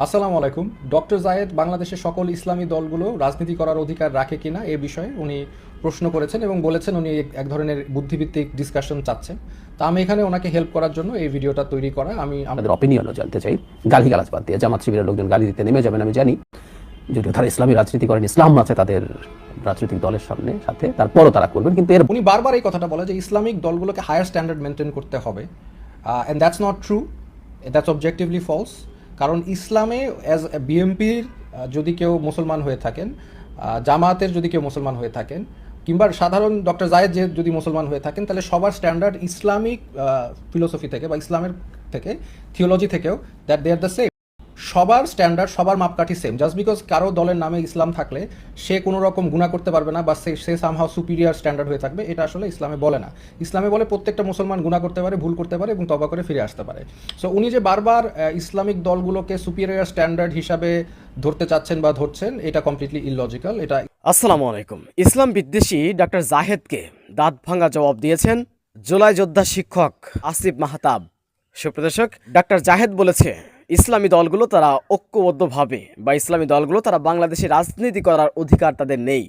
আসসালামু আলাইকুম। ডক্টর জায়েদ বাংলাদেশের সকল ইসলামী দলগুলো রাজনীতি করার অধিকার রাখে কিনা এ বিষয়ে উনি প্রশ্ন করেছেন এবং বলেছেন উনি এক- ধরনের বুদ্ধিভিত্তিক ডিসকাশন চাচ্ছেন। তা আমি এখানে ওনাকে হেল্প করার জন্য এই ভিডিওটা তৈরি করা। আমি আমাদের আমাদের অপিনিয়নও জানতে চাই। গালি গালাজ বাদ দিয়ে জামাত শিবিরের লোকজন গালি দিতে নেমে যাবেন আমি জানি। যদিও তারা ইসলামী রাজনীতি করেন ইসলাম আছে তাদের রাজনৈতিক দলের সামনে সাথে তারপরও তারা করবেন কিন্তু এর উনি বারবার এই কথাটা বলে যে ইসলামিক দলগুলোকে হায়ার স্ট্যান্ডার্ড মেনটেন করতে হবে। And that's not true that's objectively false কারণ ইসলামে অ্যাজ বিএমপির যদি কেউ মুসলমান হয়ে থাকেন জামায়াতের যদি কেউ মুসলমান হয়ে থাকেন, কিংবা সাধারণ ডক্টর জায়েদ যে যদি মুসলমান হয়ে থাকেন, তাহলে সবার স্ট্যান্ডার্ড ইসলামিক ফিলোসফি থেকে বা ইসলামের থেকে থিওলজি থেকেও দ্যাট দে আর দ্য সবার স্ট্যান্ডার্ড সবার মাপকাঠি সেম জাস্ট বিকজ কারও দলের নামে ইসলাম থাকলে সে কোনো রকম গুণা করতে পারবে না বা সে সে সামহাও সুপিরিয়ার স্ট্যান্ডার্ড হয়ে থাকবে, এটা আসলে ইসলামে বলে না। ইসলামে বলে প্রত্যেকটা মুসলমান গুণা করতে পারে, ভুল করতে পারে এবং তবা করে ফিরে আসতে পারে। সো উনি যে বারবার ইসলামিক দলগুলোকে সুপিরিয়ার স্ট্যান্ডার্ড হিসাবে ধরতে চাচ্ছেন বা ধরছেন, এটা কমপ্লিটলি ইললজিক্যাল এটা আসসালামু আলাইকুম। ইসলাম বিদ্বেষী ডাক্তার জাহেদকে দাঁত ভাঙা জবাব দিয়েছেন জুলাই যোদ্ধা শিক্ষক আসিফ মাহতাব। সুপ্রদর্শক, ডাক্তার জাহেদ বলেছে ইসলামী দলগুলো তারা ঐক্যবদ্ধভাবে বা ইসলামী দলগুলো তারা বাংলাদেশে রাজনীতি করার অধিকার তাদের নেই।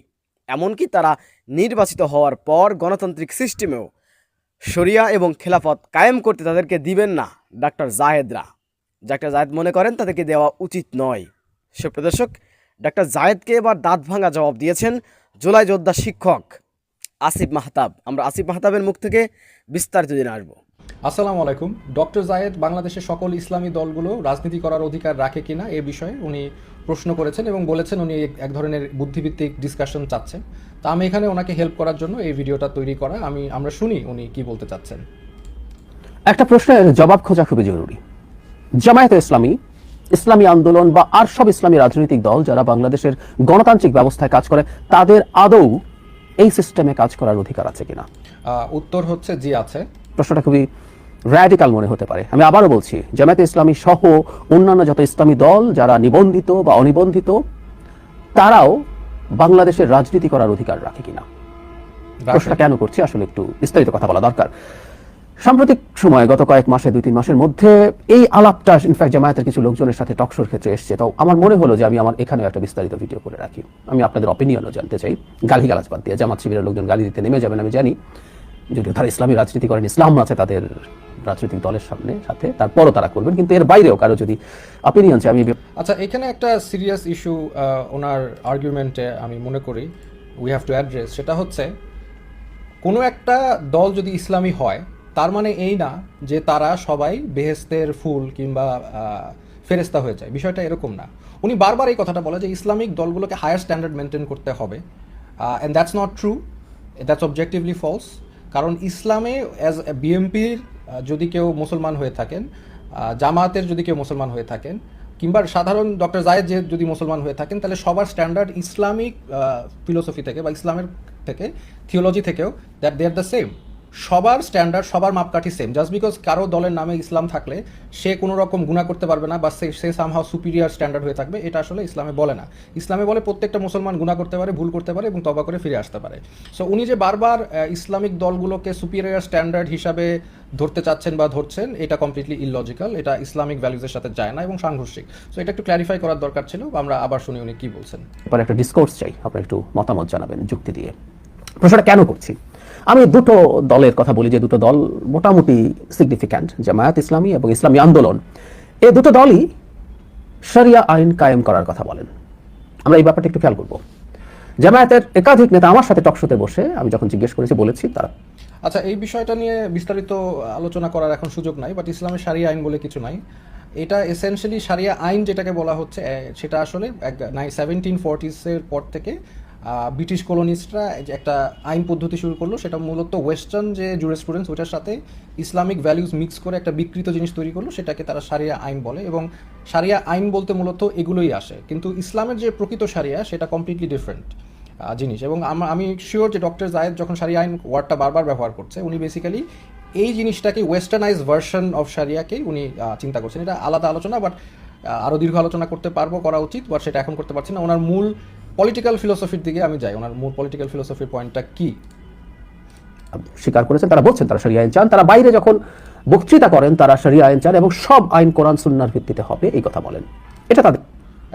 এমনকি তারা নির্বাচিত হওয়ার পর গণতান্ত্রিক সিস্টেমেও শরিয়া এবং খেলাফত কায়েম করতে তাদেরকে দিবেন না ডাক্তার জাহেদরা ডাক্তার জাহেদ মনে করেন তাদেরকে দেওয়া উচিত নয়। সুপ্রদর্শক ডাক্তার জায়েদকে এবার দাঁত ভাঙা জবাব দিয়েছেন জুলাই যোদ্ধা শিক্ষক আসিফ মাহতাব। আমরা আসিফ মাহতাবের মুখ থেকে বিস্তারিত দিনে আসব। আসসালামু আলাইকুম। ডক্টর জায়েদ বাংলাদেশের সকল ইসলামী দলগুলো রাজনীতি করার অধিকার রাখে কিনা এ বিষয়ে উনি প্রশ্ন করেছেন এবং বলেছেন উনি এক- ধরনের বুদ্ধিভিত্তিক ডিসকাশন চাচ্ছেন। তা আমি এখানে ওনাকে হেল্প করার জন্য এই ভিডিওটা তৈরি করা আমি আমরা শুনি উনি কি বলতে চাচ্ছেন। একটা প্রশ্নের জবাব খোঁজা খুবই জরুরি। জামায়াত ইসলামী ইসলামী আন্দোলন বা আর সব ইসলামী রাজনৈতিক দল যারা বাংলাদেশের গণতান্ত্রিক ব্যবস্থায় কাজ করে তাদের আদৌ এই সিস্টেমে কাজ করার অধিকার আছে কিনা? উত্তর হচ্ছে জি আছে। প্রশ্নটা খুবই র্যাডিক্যাল মনে হতে পারে। আমি আবারও বলছি জামায়াতে ইসলামী সহ অন্যান্য যত ইসলামী দল যারা নিবন্ধিত বা অনিবন্ধিত তারাও বাংলাদেশের রাজনীতি করার অধিকার রাখে কিনা? প্রশ্নটা কেন করছি? আসলে একটু বিস্তারিত কথা বলা দরকার। সাম্প্রতিক সময়ে গত কয়েক মাসে দুই তিন মাসের মধ্যে এই আলাপটা ইনফ্যাক্ট জামায়াতের কিছু লোকজনের সাথে টকশোর ক্ষেত্রে এসছে। তো আমার মনে হলো যে আমি আমার এখানেও একটা বিস্তারিত ভিডিও করে রাখি। আমি আপনাদের অপিনিয়নও জানতে চাই। গালি গালাজ বাদ দিয়ে জামাত শিবিরের লোকজন গালি দিতে নেমে যাবেন আমি জানি। যদিও তারা ইসলামী রাজনীতি করেন, ইসলাম আছে তাদের রাজনৈতিক দলের সামনে, সাথে তারপরও তারা করবেন, কিন্তু এর বাইরেও কারও যদি অপিনিয়ন আমি আচ্ছা এখানে একটা সিরিয়াস ইস্যু ওনার আর্গুমেন্টে আমি মনে করি উই হ্যাভ টু অ্যাড্রেস সেটা হচ্ছে, কোনো একটা দল যদি ইসলামী হয়, তার মানে এই না যে তারা সবাই বেহেস্তের ফুল কিংবা ফেরেস্তা হয়ে যায়। বিষয়টা এরকম না। উনি বারবার এই কথাটা বলে যে ইসলামিক দলগুলোকে হায়ার স্ট্যান্ডার্ড মেনটেন করতে হবে and that's not true that's objectively false কারণ ইসলামে অ্যাজ বিএমপির যদি কেউ মুসলমান হয়ে থাকেন জামায়াতের যদি কেউ মুসলমান হয়ে থাকেন, কিংবা সাধারণ ডক্টর জায়েদ যে যদি মুসলমান হয়ে থাকেন, তাহলে সবার স্ট্যান্ডার্ড ইসলামিক ফিলোসফি থেকে বা ইসলামের থেকে থিওলজি থেকেও that they are the same সবার স্ট্যান্ডার্ড সবার মাপকাঠি সেম জাস্ট বিকজ কারও দলের নামে ইসলাম থাকলে সে কোনো রকম গুণা করতে পারবে না বা সে সে সামহাও সুপিরিয়ার স্ট্যান্ডার্ড হয়ে থাকবে, এটা আসলে ইসলামে বলে না। ইসলামে বলে প্রত্যেকটা মুসলমান গুণা করতে পারে, ভুল করতে পারে এবং তবা করে ফিরে আসতে পারে। সো উনি যে বারবার ইসলামিক দলগুলোকে সুপিরিয়ার স্ট্যান্ডার্ড হিসাবে ধরতে চাচ্ছেন বা ধরছেন, এটা কমপ্লিটলি ইললজিক্যাল এটা ইসলামিক ভ্যালুজের সাথে যায় না এবং সাংঘর্ষিক। সো এটা একটু ক্ল্যারিফাই করার দরকার ছিল, আমরা আবার শুনি উনি কি বলছেন। এবার একটা ডিসকোর্স চাই, আপনার একটু মতামত জানাবেন যুক্তি দিয়ে। প্রশ্নটা কেন করছি? আমি দুটো দলের কথা বলি, যে দুটো দল মোটামুটি সিগনিফিক্যান্ট জামায়াত ইসলামী এবং ইসলামী আন্দোলন। এই দুটো দলই শরিয়া আইন কায়েম করার কথা বলেন। আমরা এই ব্যাপারটা একটু খেয়াল করব। জামায়াতের একাধিক নেতা আমার সাথে টকশোতে বসে, আমি যখন জিজ্ঞেস করেছি, বলেছি, তারা আচ্ছা এই বিষয়টা নিয়ে বিস্তারিত আলোচনা করার এখন সুযোগ নাই বাট ইসলামের সারিয়া আইন বলে কিছু নাই। এটা এসেনশিয়ালি সারিয়া আইন যেটাকে বলা হচ্ছে সেটা আসলে নাই সেভেন্টিন ফোরটিসের পর থেকে ব্রিটিশ কলোনিস্টরা একটা আইন পদ্ধতি শুরু করল, সেটা মূলত ওয়েস্টার্ন যে জুরিসপ্রুডেন্স ওইটার সাথে ইসলামিক ভ্যালিউজ মিক্স করে একটা বিকৃত জিনিস তৈরি করল, সেটাকে তারা সারিয়া আইন বলে এবং সারিয়া আইন বলতে মূলত এগুলোই আসে। কিন্তু ইসলামের যে প্রকৃত সারিয়া, সেটা কমপ্লিটলি ডিফারেন্ট জিনিস। এবং আমি শিওর যে ডক্টর জায়েদ যখন সারিয়া আইন ওয়ার্ডটা বারবার ব্যবহার করছে, উনি বেসিক্যালি এই জিনিসটাকে ওয়েস্টার্নাইজ ভার্সন অফ সারিয়াকেই উনি চিন্তা করছেন। এটা আলাদা আলোচনা বাট আরও দীর্ঘ আলোচনা করতে পারব, করা উচিত বাট সেটা এখন করতে পারছি না। ওনার মূল পলিটিক্যাল ফিলোসফির দিকে আমি যাই। ওনার মূল পলিটিক্যাল ফিলোসফির পয়েন্টটা কি? স্বীকার করেছেন তারা বলছেন তারা শরিয়া আইন চান। তারা বাইরে যখন বক্তৃতা করেন তারা শরিয়া আইন চান এবং সব আইন কোরআন সুন্নার ভিত্তিতে হবে এই কথা বলেন। এটা তাদের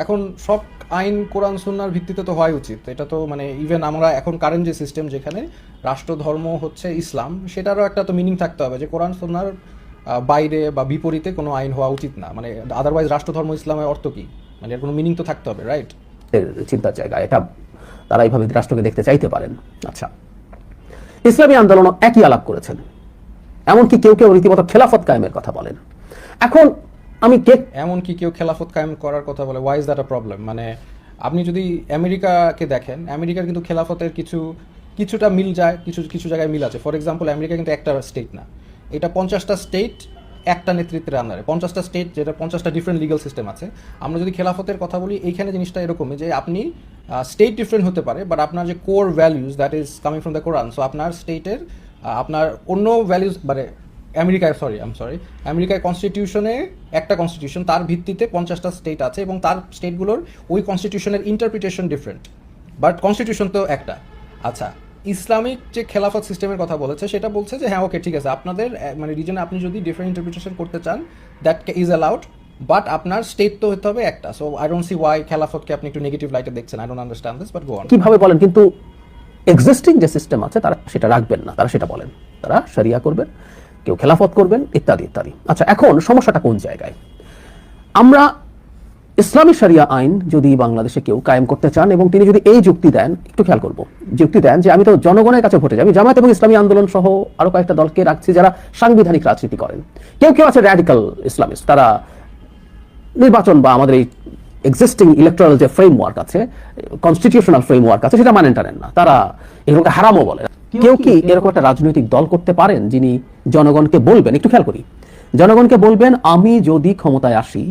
এখন সব আইন কোরআন সুন্নার ভিত্তিতে তো হওয়াই উচিত। এটা তো মানে ইভেন আমরা এখন কারেন্ট যে সিস্টেম যেখানে রাষ্ট্র ধর্ম হচ্ছে ইসলাম সেটারও একটা তো মিনিং থাকতে হবে যে কোরআন সুন্নার বাইরে বা বিপরীতে কোনো আইন হওয়া উচিত না। মানে আদারওয়াইজ রাষ্ট্র ধর্ম ইসলামের অর্থ কি? মানে এর কোনো মিনিং তো থাকতে হবে রাইট চিন্তার জায়গা। এটা তারা এইভাবে রাষ্ট্রকে দেখতে চাইতে পারেন। আচ্ছা। ইসলামী আন্দোলনও একই আলাপ করেছেন। এমনকি কেউ কেউ রীতিমতো খেলাফত কায়েমের কথা বলেন। এখন আমি কে এমনকি কেউ খেলাফত কায়েম করার কথা বলে why is that a problem মানে আপনি যদি আমেরিকাকে দেখেন, আমেরিকার কিন্তু খেলাফতের কিছু, কিছুটা মিল যায়, কিছু কিছু জায়গায় মিল আছে। ফর এক্সাম্পল আমেরিকা কিন্তু একটা স্টেট না। এটা পঞ্চাশটা স্টেট একটা নেতৃত্বের আন্ডারে। পঞ্চাশটা স্টেট যেটা পঞ্চাশটা ডিফারেন্ট লিগাল সিস্টেম আছে। আমরা যদি খেলাফতের কথা বলি, এইখানে জিনিসটা এরকমই যে আপনি স্টেট ডিফারেন্ট হতে পারে বাট আপনার যে core values that is coming from the Quran so আপনার স্টেটের আপনার অন্য ভ্যালিউজ মানে আমেরিকায় সরি আম সরি আমেরিকায় কনস্টিটিউশনে একটা কনস্টিটিউশন তার ভিত্তিতে পঞ্চাশটা স্টেট আছে এবং তার স্টেটগুলোর ওই কনস্টিটিউশনের ইন্টারপ্রিটেশন ডিফারেন্ট বাট কনস্টিটিউশন তো একটা। আচ্ছা ইসলামিক যে খেলাফত সিস্টেমের কথা বলেছে, সেটা বলছে যে হ্যাঁ ওকে ঠিক আছে, আপনাদের মানে রিজনে আপনি যদি ডিফারেন্ট ইন্টারপ্রিটেশন করতে চান দ্যাট ইজ অ্যালাউড বাট আপনার স্টেট তো হতে হবে একটা। So I don't see why খেলাফতকে আপনি একটু নেগেটিভ লাইটে দেখছেন। I don't understand this but go on কীভাবে বলেন? কিন্তু এক্সিস্টিং যে সিস্টেম আছে, তারা সেটা রাখবেন না। তারা সেটা বলেন। তারা শরিয়া করবেন, কেউ খেলাফত করবেন, ইত্যাদি ইত্যাদি। আচ্ছা এখন সমস্যাটা কোন জায়গায়? আমরা ইসলামী সারিয়া আইন যদি বাংলাদেশে কেউ কায়েম করতে চান এবং তিনি যদি এই যুক্তি দেন একটু খেয়াল করব। যুক্তি দেন যে আমি তো জনগণের কাছে ভোটে যাবি জামায়াত এবং ইসলামী আন্দোলন সহ আরও কয়েকটা দলকে রাখছি যারা সাংবিধানিক রাজনীতি করেন। কেউ কেউ আছে র্যাডিক্যাল ইসলামিস্ট তারা নির্বাচন বা আমাদের এই এক্সিস্টিং ইলেকট্রাল যে ফ্রেমওয়ার্ক আছে কনস্টিটিউশনাল ফ্রেমওয়ার্ক আছে সেটা মানেন টানেন না। তারা এগুলোকে হারামও বলে। কেউ কি এরকম একটা রাজনৈতিক দল করতে পারেন যিনি জনগণকে বলবেন? একটু খেয়াল করি। জনগণকে বলবেন আমি যদি ক্ষমতায় আসি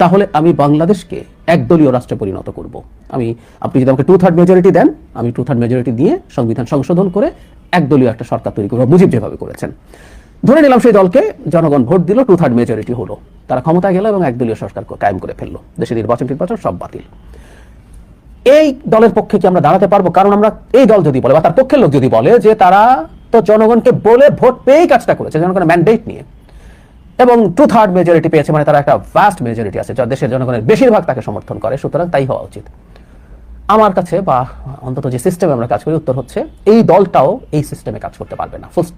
তাহলে আমি বাংলাদেশকে একদলীয় রাষ্ট্রে পরিণত করব। আমি, আপনি যদি আমাকে টু থার্ড মেজরিটি দেন, আমি টু থার্ড মেজরিটি দিয়ে সংবিধান সংশোধন করে একদলীয় একটা সরকার তৈরি করব, মুজিব যেভাবে করেছেন। ধরে নিলাম সেই দলকে, জনগণ ভোট দিল টু থার্ড মেজরিটি হলো। তারা ক্ষমতায় গেল এবং একদলীয় সরকার কায়েম করে ফেলল। দেশের নির্বাচন নির্বাচন সব বাতিল। এই দলের পক্ষে কি আমরা দাঁড়াতে পারব? কারণ আমরা এই দল যদি বলে বা তার পক্ষের লোক যদি বলে যে তারা তো জনগণকে বলে ভোট পেয়েই কাজটা করেছে, জনগণের ম্যান্ডেট নিয়ে। এবং টু থার্ড মেজরিটি পেয়েছে মানে তারা একটা ভাস্ট মেজরিটি আছে, যা দেশের জনগণের বেশিরভাগ তাকে সমর্থন করে, সুতরাং তাই হওয়া উচিত। আমার কাছে বা অন্তত যে সিস্টেমে আমরা কাজ করি, উত্তর হচ্ছে এই দলটাও এই সিস্টেমে কাজ করতে পারবে না। Full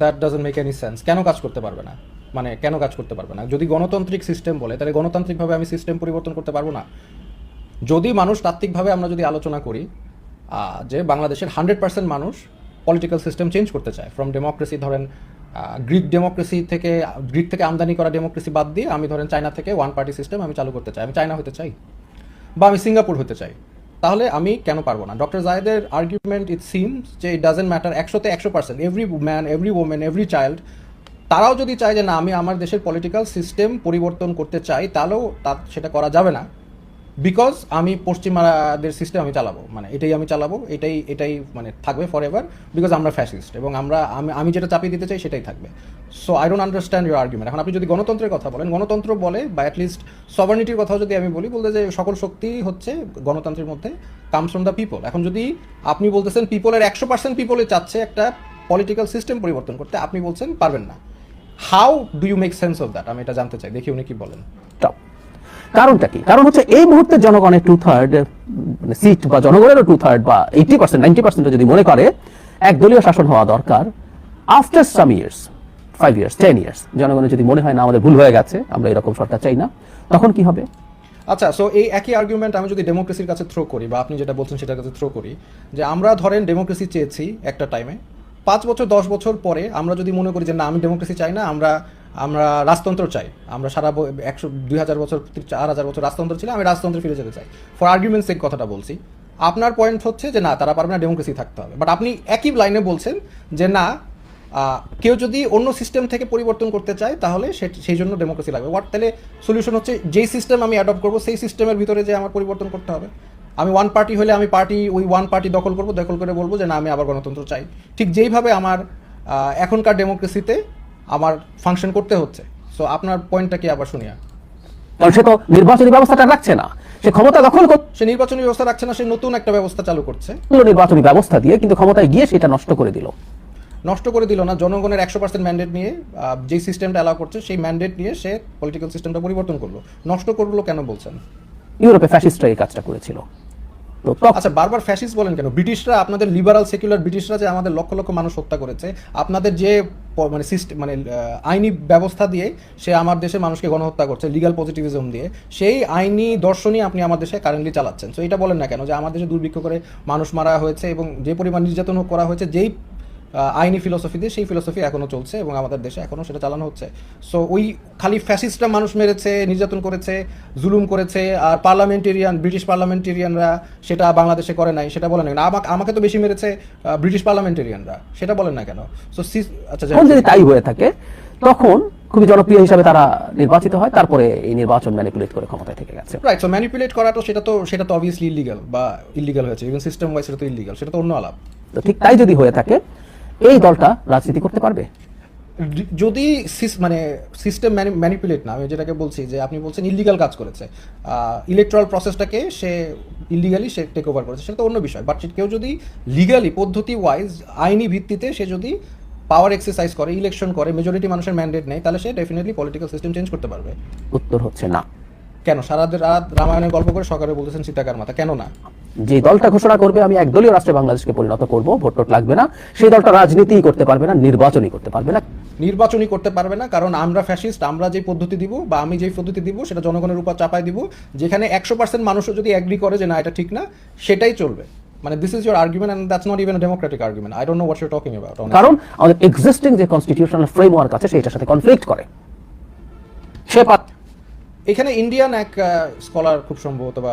that doesn't make any sense কেন কাজ করতে পারবে না? মানে কেন কাজ করতে পারবে না? যদি গণতান্ত্রিক সিস্টেম বলে, তাহলে গণতান্ত্রিকভাবে আমি সিস্টেম পরিবর্তন করতে পারব না। যদি মানুষ তাত্ত্বিকভাবে আমরা যদি আলোচনা করি যে বাংলাদেশের হান্ড্রেড পার্সেন্ট মানুষ পলিটিক্যাল সিস্টেম চেঞ্জ করতে চায় ফ্রম ডেমোক্রেসি ধরেন গ্রিক ডেমোক্রেসি থেকে গ্রিক থেকে আমদানি করা ডেমোক্রেসি বাদ দিয়ে আমি ধরেন চায়না থেকে ওয়ান পার্টি সিস্টেম আমি চালু করতে চাই। আমি চায়না হতে চাই বা আমি সিঙ্গাপুর হতে চাই। তাহলে আমি কেন পারব না? ডক্টর জায়েদের আর্গুমেন্ট ইট সিমস যে ইট ডাজেন্ট ম্যাটার একশোতে একশো percent every man every women every child তারাও যদি চায় যে না, আমি আমার দেশের পলিটিক্যাল সিস্টেম পরিবর্তন করতে চাই, তাহলেও তা, সেটা করা যাবে না। বিকজ আমি পশ্চিমাদের সিস্টেম আমি চালাবো। মানে এটাই আমি চালাবো, এটাই এটাই মানে থাকবে ফর এভার বিকজ আমরা ফ্যাসিস্ট এবং আমরা, আমি আমি যেটা চাপিয়ে দিতে চাই সেটাই থাকবে। So I don't understand your argument এখন আপনি যদি গণতন্ত্রের কথা বলেন, গণতন্ত্র বলে বা অ্যাটলিস্ট সভার্নিটির কথাও যদি আমি বলি, বলতে যে সকল শক্তি হচ্ছে গণতন্ত্রের মধ্যে কামস ফ্রম দ্য পিপল এখন যদি আপনি বলতেছেন পিপলের একশো পার্সেন্ট পিপলে চাচ্ছে একটা পলিটিক্যাল সিস্টেম পরিবর্তন করতে, আপনি বলছেন পারবেন না। How do you make sense of that আমি এটা জানতে চাই। দেখি উনি কি বলেন। কারণটা কি? কারণ হচ্ছে এই মুহূর্তে জনগণের টু থার্ড সিট বা জনগণেরও টু থার্ড বা এইটি পার্সেন্ট নাইনটি পার্সেন্ট যদি মনে করে, একদলীয় শাসন হওয়া দরকার after some years five years ten years জনগণের যদি মনে হয় না আমাদের ভুল হয়ে গেছে, আমরা এরকম সরকার চাই না, তখন কি হবে? আচ্ছা সো এই একই আর্গুমেন্ট আমি যদি ডেমোক্রেসির কাছে থ্রো করি, বা আপনি যেটা বলছেন সেটার কাছে থ্রো করি, যে আমরা ধরেন ডেমোক্রেসি চেয়েছি একটা টাইমে পাঁচ বছর, দশ বছর পরে আমরা যদি মনে করি যে না, আমি ডেমোক্রেসি চাই না, আমরা আমরা রাজতন্ত্র চাই। আমরা সারা একশো, দুই হাজার বছর চার হাজার বছর রাজতন্ত্র ছিল আমি রাজতন্ত্রে ফিরে যেতে চাই। ফর আর্গুমেন্টস এই কথাটা বলছি। আপনার পয়েন্ট হচ্ছে যে না, তারা পারবে না ডেমোক্রেসি থাকতে হবে। বাট আপনি একই লাইনে বলছেন যে না কেউ যদি অন্য সিস্টেম থেকে পরিবর্তন করতে চায়, তাহলে সেই জন্য ডেমোক্রেসি লাগবে। হোয়াট তাহলে সলিউশন হচ্ছে যেই সিস্টেম আমি অ্যাডপ্ট করব, সেই সিস্টেমের ভিতরে যে আমার পরিবর্তন করতে হবে। আমি ওয়ান পার্টি হলে আমি পার্টি ওই ওয়ান পার্টি দখল করব, দখল করে বলব যে না, আমি আবার গণতন্ত্র চাই। ঠিক যেইভাবে আমার এখনকার ডেমোক্রেসিতে আমার ফাংশন করতে হচ্ছে। সো আপনার পয়েন্টটা কি আবার শুনিয়া? কারণ সে তো নির্বাচনী ব্যবস্থাটা রাখছে না। সে ক্ষমতা দখল সে নির্বাচনী ব্যবস্থা রাখছে না সে নতুন একটা ব্যবস্থা চালু করছে। নির্বাচনী ব্যবস্থা দিয়ে কিন্তু ক্ষমতায় গিয়ে সেটা নষ্ট করে দিল। নষ্ট করে দিল না জনগণের একশো পার্সেন্ট ম্যান্ডেট নিয়ে যেই সিস্টেমটা অ্যালাউ করছে সেই ম্যান্ডেট নিয়ে সে পলিটিক্যাল সিস্টেমটা পরিবর্তন করল। নষ্ট করল কেন বলছেন? ইউরোপে ফ্যাসিস্টরা এই কাজটা করেছিল। আচ্ছা বারবার ফ্যাসিস্ট বলেন কেন? ব্রিটিশরা আপনাদের লিবারাল সেকুলার ব্রিটিশরা যে আমাদের লক্ষ লক্ষ মানুষ হত্যা করেছে, আপনাদের যে মানে সিস্টেম মানে আইনি ব্যবস্থা দিয়ে সে আমার দেশের মানুষকে গণহত্যা করছে লিগাল পজিটিভিজম দিয়ে, সেই আইনি দর্শনই আপনি আমার দেশে কারেন্টলি চালাচ্ছেন। তো এটা বলেন না কেন? যে আমার দেশে দুর্ভিক্ষ করে মানুষ মারা হয়েছে এবং যে পরিমাণ নির্যাতন করা হয়েছে, যেই আইনি ফিলোসফি দিয়ে সেই ফিলোসফি এখনও চলছে এবং আমাদের দেশে এখনও সেটা চালানো হচ্ছে। সো ওই খালি ফ্যাসিস্টরা মানুষ মেরেছে নির্যাতন করেছে জুলুম করেছে আর পার্লামেন্টেরিয়ান ব্রিটিশ পার্লামেন্টেরিয়ানরা সেটা বাংলাদেশে করে নাই সেটা বলেন না কেন? আমাকে আমাকে তো বেশি মেরেছে ব্রিটিশ পার্লামেন্টেরিয়ানরা সেটা বলেন না কেন? সো আচ্ছা যদি তাই হয়ে থাকে তখন খুবই জনপ্রিয় হিসাবে তারা নির্বাচিত হয় তারপরে এই নির্বাচন ম্যানিপুলেট করে ক্ষমতায় থেকে গেছে। রাইট সো ম্যানিপুলেট করা তো সেটা তো সেটা তো অবভিয়াসলি ইলিগাল বা ইলিগাল হয়েছে। ইভেন সিস্টেম ওয়াইজ সেটা তো ইলিগাল সেটা তো অন্য আলাপ। তো ঠিক তাই যদি হয়ে থাকে এই দলটা রাজনীতি করতে পারবে? যদি মানে সিস্টেম ম্যানিপুলেট না আমি যেটাকে বলছি যে আপনি বলছেন ইলিগাল কাজ করেছে ইলেকট্রাল প্রসেসটাকে সে ইলিগালি সে টেক ওভার করেছে সেটা তো অন্য বিষয় বাট কেউ যদি লিগালি পদ্ধতি ওয়াইজ আইনি ভিত্তিতে সে যদি পাওয়ার এক্সারসাইজ করে ইলেকশন করে মেজরিটি মানুষের ম্যান্ডেট নেই তাহলে সে ডেফিনেটলি পলিটিক্যাল সিস্টেম চেঞ্জ করতে পারবে। উত্তর হচ্ছে না। কেন? সারা রাত রামায়ণের গল্প করে সকালে বলতেছেন সীতাকার মাথা কেন না? যে দলটা ঘোষণা করবে আমি একদলীয় রাষ্ট্রে বাংলাদেশকে পরিণত করব ভোট টোট লাগবে না। সেই দলটা রাজনীতি করতে পারবে না নির্বাচনই করতে পারবে না। নির্বাচনই করতে পারবে না কারণ আমরা ফ্যাসিস্ট আমরা যে পদ্ধতি দিব বা আমি যেই পদ্ধতি দিব সেটা জনগণের উপর চাপাই দিব যেখানে একশো পার্সেন্ট মানুষও যদি অ্যাগ্রি করে যে না এটা ঠিক না সেটাই চলবে। মানে this is your argument and that's not even democratic argument I don't know what you talking about কারণ আমাদের এক্সিস্টিং যে কনস্টিটিউশনাল ফ্রেমওয়ার্ক আছে সেটার সাথে কনফ্লিক্ট করে। সে এখানে ইন্ডিয়ান এক স্কলার খুব সম্ভবত বা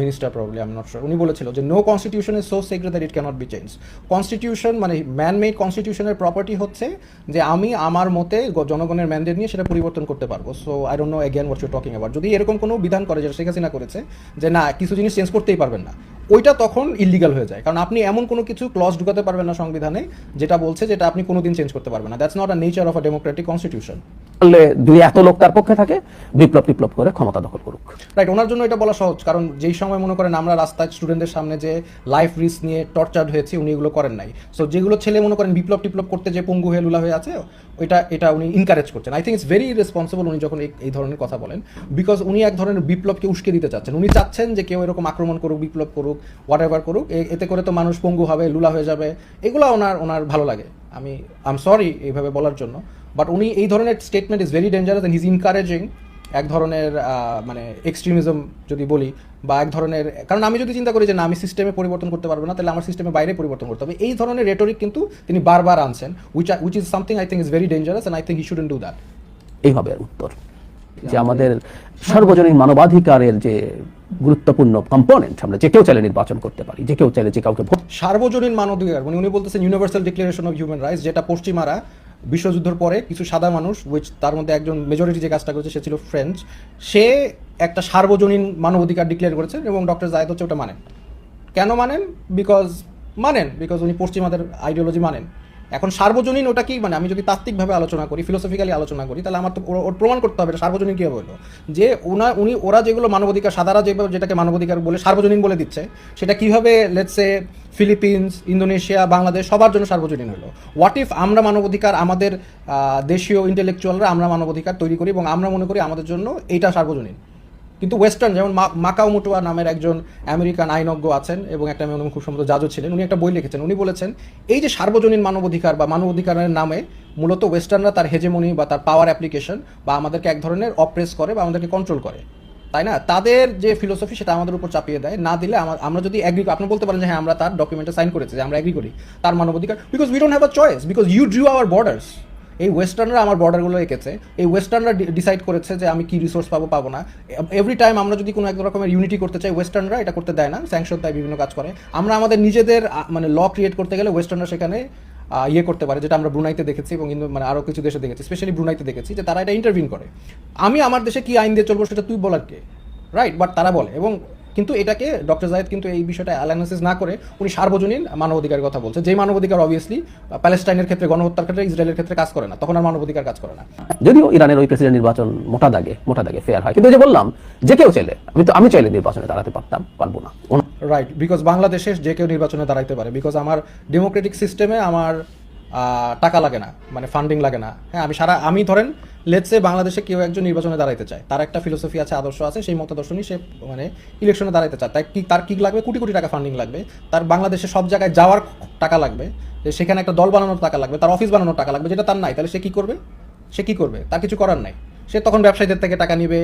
মিনিস্টার প্রবলি আমি নট উনি বলেছিল যে no constitution is so secret that it cannot be change constitution মানে ম্যান মেড কনস্টিটিউশনের প্রপার্টি হচ্ছে যে, আমি আমার মতে জনগণের ম্যান্ডেট নিয়ে সেটা পরিবর্তন করতে পারব। So I don't know again what you talking about যদি এরকম কোনো বিধান করে যেটা শেখ হাসিনা করেছে, যে না, কিছু জিনিস চেঞ্জ করতেই পারবেন না ওইটা তখন ইলিগাল হয়ে যায়। কারণ আপনি এমন কোনো কিছু ক্লজ ঢুকাতে পারবেন না সংবিধানে যেটা বলছে যেটা আপনি কোনোদিন চেঞ্জ করতে পারবেন না। That's not a nature of a democratic constitution করলে দুই এত লোক তার পক্ষে থাকে বিপ্লব টিপ্লব করে ক্ষমতা দখল করুক। রাইট ওনার জন্য এটা বলা সহজ কারণ যেই সময় মনে করেন আমরা রাস্তায় স্টুডেন্টদের সামনে যে লাইফ রিস্ক নিয়ে টর্চার্ড হয়েছি উনি এগুলো করেন নাই। সো যেগুলো ছেলে মনে করেন বিপ্লব টিপ্লব করতে যে পঙ্গু হয়ে লুলা হয়ে আছে ওইটা এটা উনি ইনকারেজ করছেন। I think it's very responsible উনি যখন এই- ধরনের কথা বলেন বিকজ উনি এক ধরনের বিপ্লবকে উস্কে দিতে চাচ্ছেন। উনি চাচ্ছেন যে কেউ এরকম আক্রমণ করুক, বিপ্লব করুক হোয়াট এভার করুক এতে করে তো মানুষ পঙ্গু হবে, লুলা হয়ে যাবে। এগুলো ওনার ওনার ভালো লাগে। আমি আই এম সরি এইভাবে বলার জন্য বাট উনি এই ধরনের statement is very dangerous and his encouraging এক ধরনের মানে এক্সট্রিমিজম যদি বলি বা এক ধরনের কারণ আমি যদি চিন্তা করি যে না আমি সিস্টেমে পরিবর্তন করতে পারব না তাহলে আমার সিস্টেমের বাইরে পরিবর্তন করতে হবে। এই ধরনের রেটরিক কিন্তু তিনি বারবার আনছেন which which is something I think is very dangerous and I think he shouldn't do that এইভাবে উত্তর। যে আমাদের সর্বজনীন মানবাধিকারের যে গুরুত্বপূর্ণ কম্পোনেন্ট আমরা যে কেউ চাইলে নির্বাচন করতে পারি যে কেউ চাইলে যে কাউকে সার্বজনীন মানবাধিকার মানে উনি বলতেছেন universal declaration of human rights যেটা পশ্চিমারা বিশ্বযুদ্ধের পরে কিছু সাদা মানুষ উইচ তার মধ্যে একজন মেজরিটি যে কাজটা করেছে সে ছিল ফ্রেঞ্চ সে একটা সার্বজনীন মানবাধিকার ডিক্লেয়ার করেছে এবং ডক্টর জায়দ হচ্ছে ওটা মানেন। কেন মানেন? বিকজ মানেন বিকজ উনি পশ্চিমাদের আইডিওলজি মানেন। এখন সার্বজনীন ওটা কি? মানে আমি যদি তাত্ত্বিকভাবে আলোচনা করি ফিলোসফিক্যালি আলোচনা করি, তাহলে আমার তো ওর- প্রমাণ করতে হবে সার্বজনীন কীভাবে হলো। যে ওনা উনি, ওরা যেগুলো মানবাধিকার, সাদারা যেভাবে যেটাকে মানবাধিকার বলে সার্বজনীন বলে দিচ্ছে, সেটা কীভাবে লেটসে ফিলিপিন্স, ইন্দোনেশিয়া, বাংলাদেশ সবার জন্য সার্বজনীন হলো। হোয়াট ইফ আমরা মানবাধিকার আমাদের দেশীয় ইন্টেলেকচুয়ালরা আমরা মানবাধিকার তৈরি করি এবং আমরা মনে করি আমাদের জন্য এইটা সার্বজনীন? কিন্তু ওয়েস্টার্ন যেমন মাকাও মুটুয়া নামের একজন আমেরিকান আইনজ্ঞ আছেন এবং একটা উনি খুব সম্ভবত জাজও ছিলেন। উনি একটা বই লিখেছেন। উনি বলেছেন, এই যে সার্বজনীন মানবাধিকার বা মানবাধিকারের নামে মূলত ওয়েস্টার্নরা তার হেজেমনি বা তার পাওয়ার অ্যাপ্লিকেশন বা আমাদেরকে এক ধরনের অপ্রেস করে বা আমাদেরকে কন্ট্রোল করে। তাই না? তাদের যে ফিলোসফি সেটা আমাদের উপর চাপিয়ে দেয়। না দিলে আমরা যদি অ্যাগ্রি আপনি বলতে পারেন যে হ্যাঁ আমরা তার ডকুমেন্টে সাইন করেছি যে আমরা অ্যাগ্রি করি, তার মানবাধিকার because we don't have a choice because you drew our borders এই ওয়েস্টার্নরা আমার বর্ডারগুলো এঁকেছে, এই ওয়েস্টার্নরা ডিসাইড করেছে যে আমি কি রিসোর্স পাবো পাবো না। এভরি টাইম আমরা যদি কোনো এক রকমের ইউনিটি করতে চাই ওয়েস্টার্নরা এটা করতে দেয় না স্যাংশন দেয়, বিভিন্ন কাজ করে। আমরা আমাদের নিজেদের মানে ল ক্রিয়েট করতে গেলে ওয়েস্টার্নরা সেখানে ইয়ে করতে পারে, যেটা আমরা ব্রুনাইতে দেখেছি এবং মানে আরও কিছু দেশে দেখেছি স্পেশালি ব্রুনাইতে দেখেছি, যে তারা এটা ইন্টারভিউ করে। আমি আমার দেশে কি আইন দিয়ে চলবো সেটা তুই বলার কে? রাইট বাট তারা বলে। এবং কিন্তু এটাকে ডক্টর জায়েদ কিন্তু এই বিষয়টা অ্যানালিসিস না করে উনি সার্বজনীন মানবাধিকারের কথা বলছে। যে মানবাধিকার অবভিয়াসলি প্যালেস্টাইনের ক্ষেত্রে গণহত্যার ক্ষেত্রে ইসরায়েলের ক্ষেত্রে কাজ করে না। তখন আর মানবাধিকার কাজ করে না। যদিও ইরানের ওই প্রেসিডেন্ট নির্বাচন মোটা দাগে মোটা দাগে ফেয়ার হয়। কিন্তু যে বললাম যে কেউ চাইলে আমি তো আমি চাইলে নির্বাচনে দাঁড়াতে পারতাম পারব না। রাইট বিকজ বাংলাদেশে যে কেউ নির্বাচনে দাঁড়াইতে পারে বিকজ আমার ডেমোক্রেটিক সিস্টেমে আমার আহ, টাকা লাগে না মানে ফান্ডিং লাগে না। হ্যাঁ আমি সারা আমি ধরেন লেটসে বাংলাদেশে কেউ একজন নির্বাচনে দাঁড়াইতে চায়, তার একটা ফিলোসফি আছে, আদর্শ আছে, সেই মতাদর্শ নিয়ে সে মানে ইলেকশনে দাঁড়াইতে চায়। তাই কি, তার কি লাগবে? কোটি কোটি টাকা ফান্ডিং লাগবে। তার বাংলাদেশে সব জায়গায় যাওয়ার টাকা লাগবে, যে সেখানে একটা দল বানানোর টাকা লাগবে, তার অফিস বানানোর টাকা লাগবে, যেটা তার নাই, তাহলে সে কী করবে? সে কী করবে? তার কিছু করার নাই। সে তখন ব্যবসায়ীদের থেকে টাকা নিবে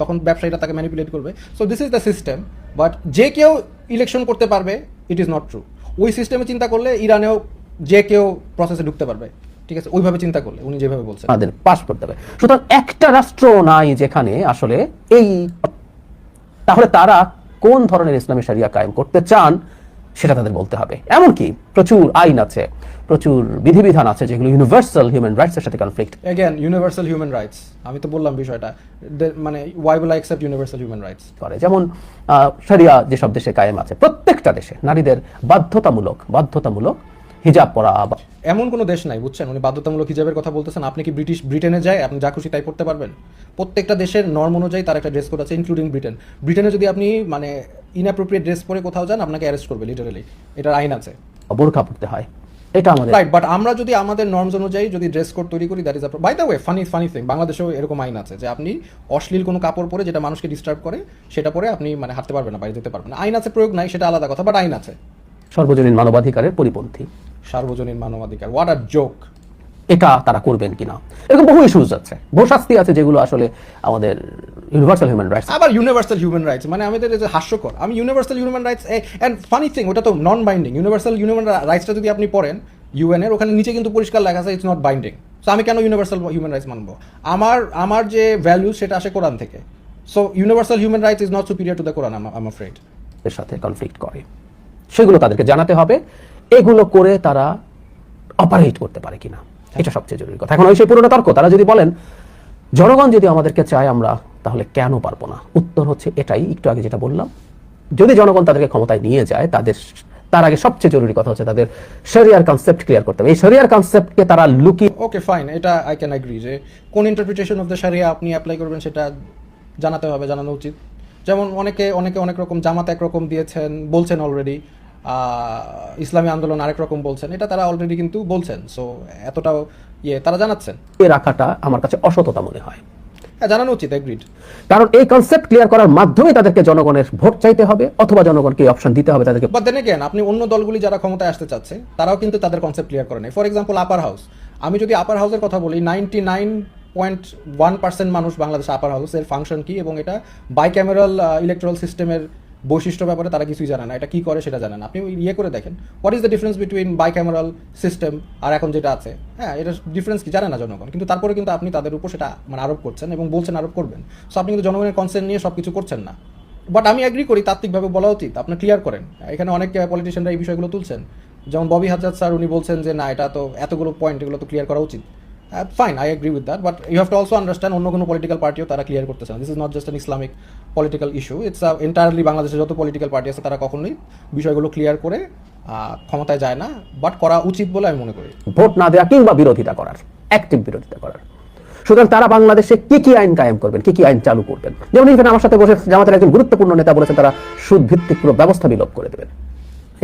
তখন ব্যবসায়ীরা তাকে ম্যানিপুলেট করবে। So this is the system but যে কেউ ইলেকশন করতে পারবে ইট ইজ নট ট্রু ওই সিস্টেমে চিন্তা করলে ইরানেও যে কেউ প্রসেসে ঢুকতে পারবে। ঠিক আছে? ওইভাবে চিন্তা করলে উনি যেভাবে বলছেন। তাদের পাস করতে হবে। সুতরাং একটা রাষ্ট্র নাই যেখানে আসলে এই তাহলে তারা কোন ধরনের ইসলামী শরিয়া কায়েম করতে চান সেটা তাদের বলতে হবে। এমনকি প্রচুর আইন আছে প্রচুর বিধিবিধান আছে যেগুলো ইউনিভার্সাল হিউম্যান রাইটস এর সাথে conflict again universal human rights আমি তো বললাম বিষয়টা। মানে why will I accept universal human rights করে। যেমন শরিয়া যেসব দেশে কায়েম আছে প্রত্যেকটা দেশে নারীদের বাধ্যতামূলক বাধ্যতামূলক হিজাব পরা বা এমন কোনো দেশ নাই বুঝছেন? উনি বাধ্যতামূলক হিজাবের কথা বলতেছেন। আপনি কি ব্রিটিশ ব্রিটেনে যায় আপনি যা খুশি তাই পড়তে পারবেন? প্রত্যেকটা দেশের নর্ম অনুযায়ী তার একটা ড্রেস কোড আছে ইনক্লুডিং ব্রিটেন ব্রিটেনে যদি আপনি মানে ইনঅ্যাপ্রোপ্রিয়েট ড্রেস পরে কোথাও যান আপনাকে অ্যারেস্ট করবে লিটারালি এটার আইন আছে। বোরখা পড়তে হয়। এটা আমাদের রাইট বাট আমরা যদি আমাদের নর্মস অনুযায়ী যদি ড্রেস কোড তৈরি করি that is by the way funny funny thing বাংলাদেশেও এরকম আইন আছে যে আপনি অশ্লীল কোনো কাপড় পরে যেটা মানুষকে ডিস্টার্ব করে সেটা পরে আপনি মানে হাঁটতে পারবেন না বাইরে যেতে পারবেন না। আইন আছে প্রয়োগ নাই সেটা আলাদা কথা বাট আইন আছে। সর্বজনীন মানবাধিকারের পরিপন্থী। সার্বজনীন মানবাধিকার। হোয়াট আর জোক এটা তারা করবেন কিনা? এরকম বহু ইস্যুজ আছে। বহু শাস্তি আছে যেগুলো আসলে আমাদের ইউনিভার্সাল হিউম্যান রাইটস আবার ইউনিভার্সাল হিউম্যান রাইটস মানে আমাদের যে হাস্যকর। আমি universal human rights and funny thing ওটা তো নন বাইন্ডিং ইউনিভার্সাল হিউম্যান রাইটসটা যদি আপনি পড়েন ইউএন এর ওখানে নিচে কিন্তু পরিষ্কার লেখা আছে ইটস নট বাইন্ডিং সো আমি কেন ইউনিভার্সাল হিউম্যান রাইটস মানবো? আমার আমার যে ভ্যালু সেটা আসে কোরআন থেকে। So universal human rights is not superior to the Quran um afraid এর সাথে কনফ্লিক্ট করে। সেগুলো তাদেরকে জানাতে হবে। এগুলো করে তারা অপারেট করতে পারে কিনা? এটা সবচেয়ে জরুরি কথা। এখন ওই সেই পুরোনো তর্ক, তারা যদি বলেন, জনগণ যদি আমাদেরকে চায় আমরা, তাহলে কেন পারব না? উত্তর হচ্ছে এটাই, একটু আগে যেটা বললাম। যদি জনগণ তাদেরকে ক্ষমতায় নিয়ে যায়, তাদের তার আগে সবচেয়ে জরুরি কথা হচ্ছে তাদের শরিয়ার কনসেপ্ট ক্লিয়ার করতে হবে। এই শরিয়ার কনসেপ্টকে তারা লুকিয়ে ওকে ফাইন এটা আই ক্যান অ্যাগ্রি যে কোন ইন্টারপ্রিটেশন অফ দ্য সারিয়া আপনি অ্যাপ্লাই করবেন সেটা জানাতে হবে, জানানো উচিত। যেমন অনেকে অনেকে অনেক রকম জামাত একরকম দিয়েছেন, বলছেন অলরেডি ইসলামী আন্দোলন আরেক রকম বলছেন এটা তারা অলরেডি কিন্তু বলছেন সো এতটাও ইয়ে তারা জানাচ্ছেন। রাখাটা আমার কাছে অসততা মনে হয়। হ্যাঁ জানানো উচিত এগ্রিড কারণ এই কনসেপ্ট ক্লিয়ার করার মাধ্যমে তাদেরকে জনগণের ভোট চাইতে হবে অথবা জনগণকে অপশন দিতে হবে তাদেরকে। বাট দেন এগেন আপনি অন্য দলগুলি যারা ক্ষমতায় আসতে চাচ্ছে তারাও কিন্তু তাদের কনসেপ্ট ক্লিয়ার করে নেই। ফর এক্সাম্পল আপার হাউস আমি যদি আপার হাউসের কথা বলি ninety nine point one percent মানুষ বাংলাদেশ আপার হাউসের ফাংশন কি এবং এটা বাই ক্যামেরাল ইলেকট্রাল সিস্টেমের বৈশিষ্ট্য ব্যাপারে তারা কিছুই জানে না। এটা কি করে সেটা জানে না। আপনি ইয়ে করে দেখেন what is the difference between bicameral system আর এখন যেটা আছে? হ্যাঁ এটা ডিফারেন্স কি জানে না জনগণ। কিন্তু তারপরে কিন্তু আপনি তাদের উপর সেটা মানে আরোপ করছেন এবং বলছেন আরোপ করবেন। সো আপনি কিন্তু জনগণের কনসেন্ট নিয়ে সব কিছু করছেন না। বাট আমি অ্যাগ্রি করি তাত্ত্বিকভাবে বলা উচিত, আপনি ক্লিয়ার করেন। এখানে অনেক পলিটিশিয়ানরা এই বিষয়গুলো তুলছেন। যেমন ববি হাজার স্যার, উনি বলছেন যে, না, এটা তো এতগুলো পয়েন্ট এগুলো তো ক্লিয়ার করা উচিত। Fine I agree with that but you have to also understand অন্য কোনো পলিটিক্যাল পার্টিও তারা ক্লিয়ার করতেছে না। This is not just an Islamic political issue it's entirely বাংলাদেশের যত পলিটিক্যাল পার্টি আছে তারা কখনোই বিষয়গুলো ক্লিয়ার করে ক্ষমতায় যায় না বাট করা উচিত বলে আমি মনে করি। ভোট না দেওয়া কিংবা বিরোধিতা করার অ্যাক্টিভ বিরোধিতা করার। সুতরাং তারা বাংলাদেশে কি কি আইন কায়েম করবেন, কি কি আইন চালু করবেন? যেমন এখানে আমার সাথে বসে জামাতের একজন গুরুত্বপূর্ণ নেতা বলেছেন, তারা সুদ ভিত্তিক পুরো ব্যবস্থা বিলোপ করে দেবেন।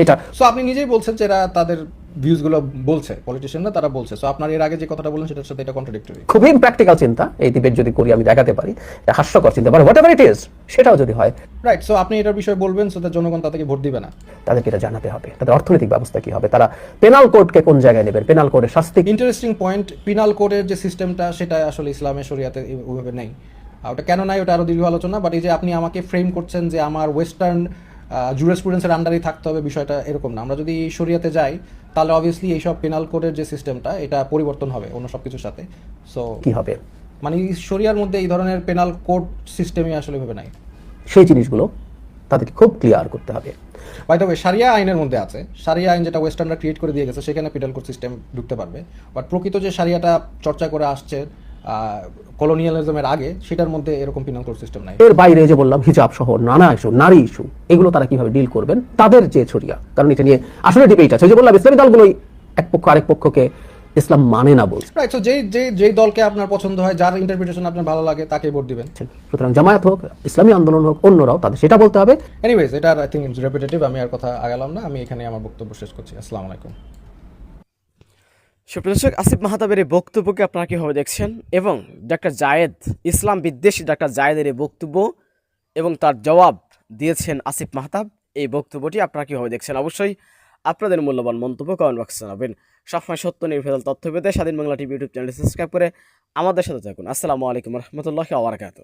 এটা। সো আপনি নিজেই বলছেন যে এরা তাদের ভিউজগুলো বলছে পলিটিশিয়ানরা তারা বলছে। সো আপনার এর আগে যে কথাটা বললেন সেটার সাথে এটা কন্ট্রাডিক্টরি খুবই প্র্যাকটিক্যাল চিন্তা। এই ডিবেট যদি করি আমি দেখাতে পারি এটা হাস্যকর চিন্তা। But whatever it is সেটাও যদি হয়। রাইট সো আপনি এটার বিষয়ে বলবেন সো দ্যাট জনগণ তাদেরকে ভোট দিবে না। তাদেরকে এটা জানাতে হবে। তাদের অর্থনৈতিক ব্যবস্থা কি হবে? তারা পেনাল কোডকে কোন জায়গায় নেবেন? পেনাল কোডের শাস্তি ইন্টারেস্টিং পয়েন্ট পিনাল কোডের যে সিস্টেমটা সেটা আসলে ইসলামের শরিয়াতে ওইভাবে নেই। আর ওটা কেন নাই ওটা আরও দীর্ঘ আলোচনা বাট এই যে আপনি আমাকে ফ্রেম করছেন যে আমার ওয়েস্টার্ন জুরিসপ্রুডেন্সের আন্ডারেই থাকতে হবে বিষয়টা এরকম না। আমরা যদি শরিয়াতে যাই তাহলে অবভিয়াসলি এইসব পেনাল কোডের যে সিস্টেমটা এটা পরিবর্তন হবে অন্য সব কিছুর সাথে। সো কি হবে? মানে শরিয়ার মধ্যে এই ধরনের পেনাল কোড সিস্টেমই আসলে ভেবে নাই। সেই জিনিসগুলো তাদেরকে খুব ক্লিয়ার করতে হবে। বাই দ্য ওয়ে সারিয়া আইনের মধ্যে আছে। সারিয়া আইন যেটা ওয়েস্টার্নরা ক্রিয়েট করে দিয়ে গেছে সেখানে পেনাল কোড সিস্টেম ঢুকতে পারবে। বাট প্রকৃত যে সারিয়াটা চর্চা করে আসছে কলোনিয়ালিজমের আগে সেটার মধ্যে এরকম পিনাল কোড সিস্টেম নাই। এর বাইরে যে বললাম হিজাব সহ নানা ইস্যু নারী ইস্যু এগুলো তারা কীভাবে ডিল করবেন? তাদের যে ছড়িয়া কারণ এটা নিয়ে আসলে ডিবেট আছে। যে বললাম ইসলামী দলগুলোই এক পক্ষ আরেক পক্ষকে ইসলাম মানে না বলছে। রাইট সো যেই যেই যেই দলকে আপনার পছন্দ হয় যার ইন্টারপ্রিটেশন আপনার ভালো লাগে তাকে ভোট দিবেন। সুতরাং জামায়াত হোক ইসলামী আন্দোলন হোক অন্যরাও তাদের সেটা বলতে হবে। এনিওয়েজ এটা আই থিঙ্ক রেপিটেটিভ আমি আর কথা আগালাম না আমি এখানে আমার বক্তব্য শেষ করছি। আসসালামু আলাইকুম। সুপ্রদর্শক আসিফ মাহাতাবের এই বক্তব্যকে আপনারা কীভাবে দেখছেন? এবং ডাক্তার জায়েদ ইসলাম বিদ্বেষী ডাক্তার জায়েদের এই বক্তব্য এবং তার জবাব দিয়েছেন আসিফ মাহতাব, এই বক্তব্যটি আপনারা কীভাবে দেখছেন? অবশ্যই আপনাদের মূল্যবান মন্তব্য কমেন্ট বক্সে জানাবেন। সবসময় সত্য, নির্ভেজাল তথ্য পেতে Swadhin Bangla TV YouTube channel subscribe করে আমাদের সাথে থাকুন। আসসালামু আলাইকুম রহমতুল্লাহ আবরকাত